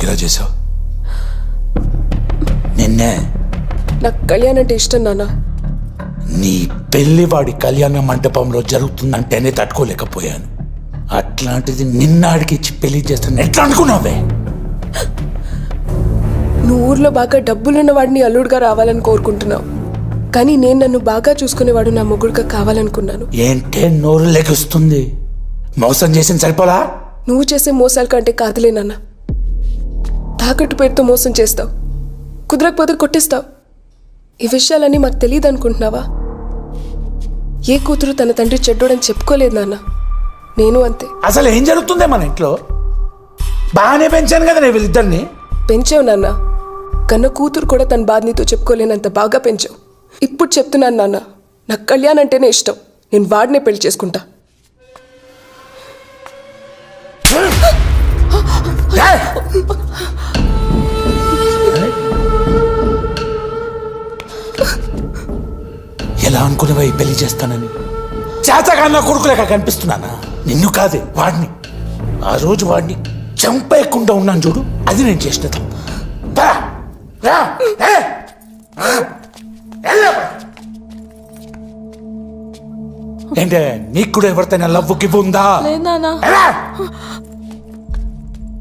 ఎందుకు ఇలా చేసావు? నిన్నే? నాకు కళ్యాణ్ అంటే ఇష్టం నాన్న. నీ పెళ్ళి వాడి కళ్యాణ మంటపంలో జరుగుతుందంటేనే తట్టుకోలేకపోయాను. అట్లాంటిది నిన్నాడికి ఇచ్చి పెళ్ళి చేస్తాను ఎట్లా అనుకున్నావే? నువ్వు ఊర్లో బాగా డబ్బులున్న వాడిని అల్లుడుగా రావాలని కోరుకుంటున్నావు. కానీ నేను నన్ను బాగా చూసుకునేవాడు నా మొగుడుగా కావాలనుకున్నాను. ఏంటే నోరు లెగుస్తుంది? మోసం చేసింది సరిపోలా? నువ్వు చేసే మోసాల కంటే కాదులే నాన్న. తాకట్టు పేరుతో మోసం చేస్తావు. కుదరకపోతే కొట్టిస్తావు. ఈ విషయాలన్నీ మాకు తెలియదు అనుకుంటున్నావా ఏ కూతురు తన తండ్రి చెడ్డోడని చెప్పుకోలేదు నాన్న. నేను అంతే. అసలు ఏం జరుగుతుందే మన ఇంట్లో? బాగానే పెంచాను కదా నేను వీళ్ళిద్దరిని. పెంచావు నాన్న. కన్న కూతురు కూడా తన బాధ నీతో చెప్పుకోలేనంత బాగా పెంచావు. ఇప్పుడు చెప్తున్నాను నాన్న నాకు కళ్యాణ్ అంటేనే ఇష్టం. నేను వాడినే పెళ్ళి చేసుకుంటా. ఎలా అనుకునేవా ఈ పెళ్ళి చేస్తానని చేతగాన్న కొడుకులేక కనిపిస్తున్నానా నిన్ను కాదే వాడిని ఆ రోజు వాడిని చంపేయకుండా ఉన్నాను చూడు అది నేను చేసిన తప్పు. పద, రా, ఏ, వెళ్ళు. ఏంటే నీకు కూడా ఎవరితోనే లవ్ గివ్ ఉందా లేదు నాన్న ఎలా?